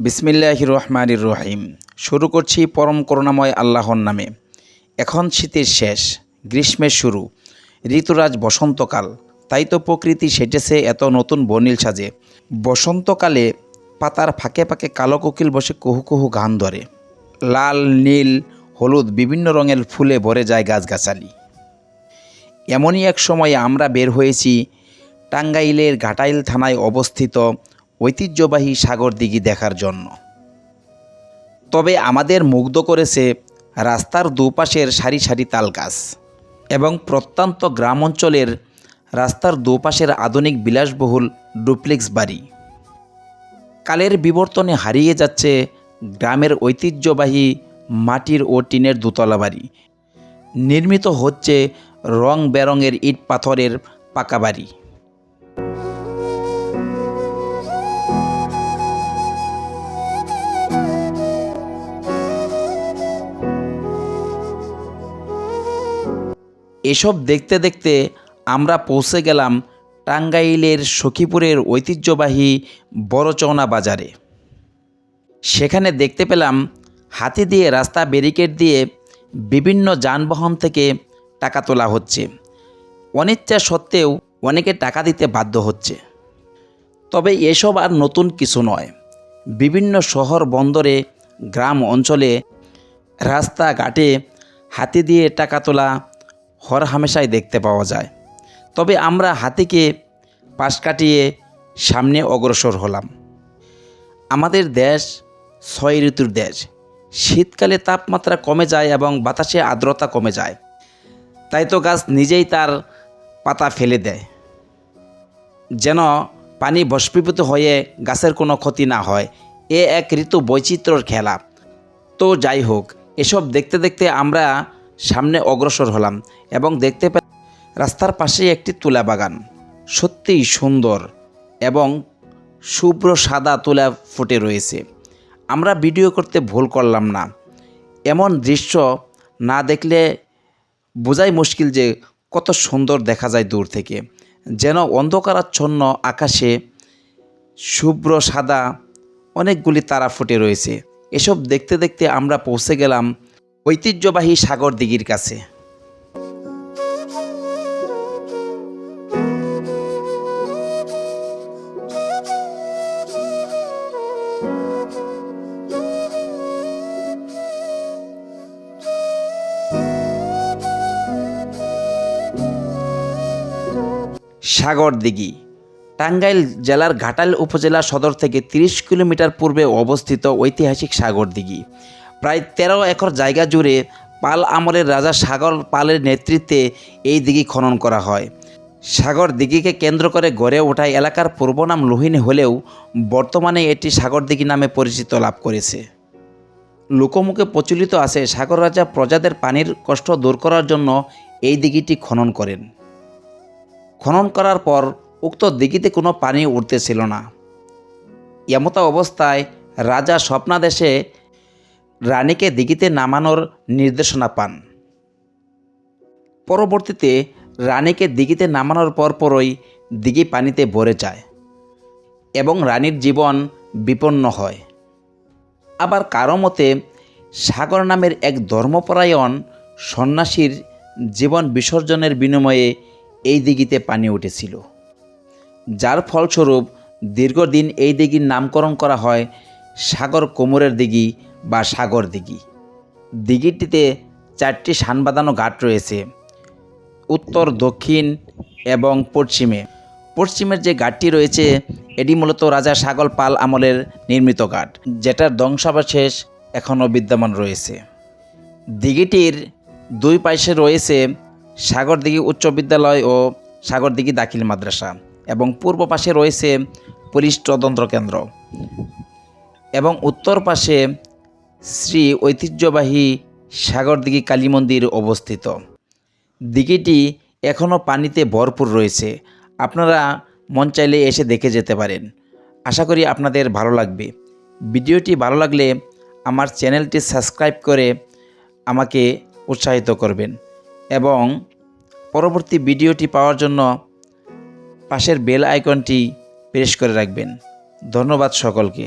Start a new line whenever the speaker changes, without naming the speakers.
বিসমিল্লাহ রহমানির রহিম। শুরু করছি পরম করুণাময় আল্লাহর নামে। এখন শীতের শেষ, গ্রীষ্মের শুরু, ঋতুরাজ বসন্তকাল। তাই তো প্রকৃতি সেজেছে এত নতুন বর্ণিল সাজে। বসন্তকালে পাতার ফাঁকে ফাঁকে কালো কোকিল বসে কুহু কুহু গান ধরে। লাল, নীল, হলুদ, বিভিন্ন রঙের ফুলে ভরে যায় গাছগাছালি। এমনই এক সময়ে আমরা বের হয়েছি টাঙ্গাইলের ঘাটাইল থানায় অবস্থিত ঐতিহ্যবাহী সাগর দিঘি দেখার জন্য। তবে আমাদের মুগ্ধ করেছে রাস্তার দুপাশের সারি সারি তাল গাছ এবং প্রত্যন্ত গ্রাম অঞ্চলের রাস্তার দুপাশের আধুনিক বিলাসবহুল ডুপ্লেক্স বাড়ি। কালের বিবর্তনে হারিয়ে যাচ্ছে গ্রামের ঐতিহ্যবাহী মাটির ও টিনের দোতলা বাড়ি। নির্মিত হচ্ছে রং বেরঙের ইট পাথরের পাকা বাড়ি। এসব দেখতে দেখতে আমরা পৌঁছে গেলাম টাঙ্গাইলের সখীপুরের ঐতিহ্যবাহী বড়চৌনা বাজারে। সেখানে দেখতে পেলাম হাতি দিয়ে রাস্তা ব্যারিকেড দিয়ে বিভিন্ন যানবাহন থেকে টাকা তোলা হচ্ছে। অনিচ্ছা সত্ত্বেও অনেকে টাকা দিতে বাধ্য হচ্ছে। তবে এসব আর নতুন কিছু নয়। বিভিন্ন শহর বন্দরে, গ্রাম অঞ্চলে রাস্তাঘাটে হাতি দিয়ে টাকা তোলা হর হামেশাই দেখতে পাওয়া যায়। তবে আমরা হাতিকে পাশ কাটিয়ে সামনে অগ্রসর হলাম। আমাদের দেশ ছয় ঋতুর দেশ। শীতকালে তাপমাত্রা কমে যায় এবং বাতাসে আর্দ্রতা কমে যায়। তাই তো গাছ নিজেই তার পাতা ফেলে দেয়। যেন পানি বস্পীভূত হয়ে গাছের কোনো ক্ষতি না হয়, এ এক ঋতু বৈচিত্র্যর খেলা। তো যাই হোক, এসব দেখতে দেখতে আমরা সামনে অগ্রসর হলাম এবং দেখতে পে রাস্তার পাশেই একটি তুলা বাগান। সত্যিই সুন্দর এবং শুভ্র সাদা তুলা ফুটে রয়েছে। আমরা ভিডিও করতে ভুল করলাম না। এমন দৃশ্য না দেখলে বোঝাই মুশকিল যে কত সুন্দর দেখা যায় দূর থেকে। যেন অন্ধকারাচ্ছন্ন আকাশে শুভ্র সাদা অনেকগুলি তারা ফুটে রয়েছে। এসব দেখতে দেখতে আমরা পৌঁছে গেলাম ঐতিহ্যবাহী সাগর দিঘির কাছে। সাগর দিঘি, টাঙ্গাইল জেলার ঘাটাইল উপজেলা সদর থেকে 30 কিলোমিটার পূর্বে অবস্থিত ঐতিহাসিক সাগর দিঘি। প্রায় তেরো একর জায়গা জুড়ে পাল আমলের রাজা সাগর পালের নেতৃত্বে এই দিঘি খনন করা হয়। সাগর দিঘিকে কেন্দ্র করে গড়ে ওঠা এলাকার পূর্ব নাম লোহিনী হলেও বর্তমানে এটি সাগর দিঘি নামে পরিচিত লাভ করেছে। লোকমুখে প্রচলিত আছে সাগর রাজা প্রজাদের পানির কষ্ট দূর করার জন্য এই দিঘিটি খনন করেন। খনন করার পর উক্ত দিঘিতে কোনো পানি উঠতেছিল না। এমতা অবস্থায় রাজা স্বপ্নাদেশে রানীকে দিঘিতে নামানোর নির্দেশনা পান। পরবর্তীতে রানীকে দিঘিতে নামানোর পরপরই দিঘি পানিতে ভরে যায় এবং রানীর জীবন বিপন্ন হয়। আবার কারও মতে, সাগর নামের এক ধর্মপরায়ণ সন্ন্যাসীর জীবন বিসর্জনের বিনিময়ে এই দিঘিতে পানি উঠেছিল। যার ফলস্বরূপ দীর্ঘদিন এই দিঘির নামকরণ করা হয় সাগর কোমরের দিঘি বা সাগর দিঘি। দিঘিটিতে চারটি সান বাঁধানো ঘাট রয়েছে, উত্তর, দক্ষিণ এবং পশ্চিমে। পশ্চিমের যে ঘাটটি রয়েছে, এটি মূলত রাজা সাগর পাল আমলের নির্মিত ঘাট, যেটার ধ্বংসাবশেষ এখনও বিদ্যমান রয়েছে। দিঘিটির দুই পাশে রয়েছে সাগরদিঘি উচ্চ বিদ্যালয় ও সাগরদিঘি দাখিল মাদ্রাসা এবং পূর্ব পাশে রয়েছে পুলিশ তদন্ত কেন্দ্র এবং উত্তর পাশে শ্রী ঐতিহ্যবাহী সাগরদিঘি কালী মন্দির অবস্থিত। দিঘিটি এখনও পানিতে ভরপুর রয়েছে। আপনারা মন চাইলে এসে দেখে যেতে পারেন। আশা করি আপনাদের ভালো লাগবে। ভিডিওটি ভালো লাগলে আমার চ্যানেলটি সাবস্ক্রাইব করে আমাকে উৎসাহিত করবেন এবং পরবর্তী ভিডিওটি পাওয়ার জন্য পাশের বেল আইকনটি প্রেস করে রাখবেন। ধন্যবাদ সকলকে।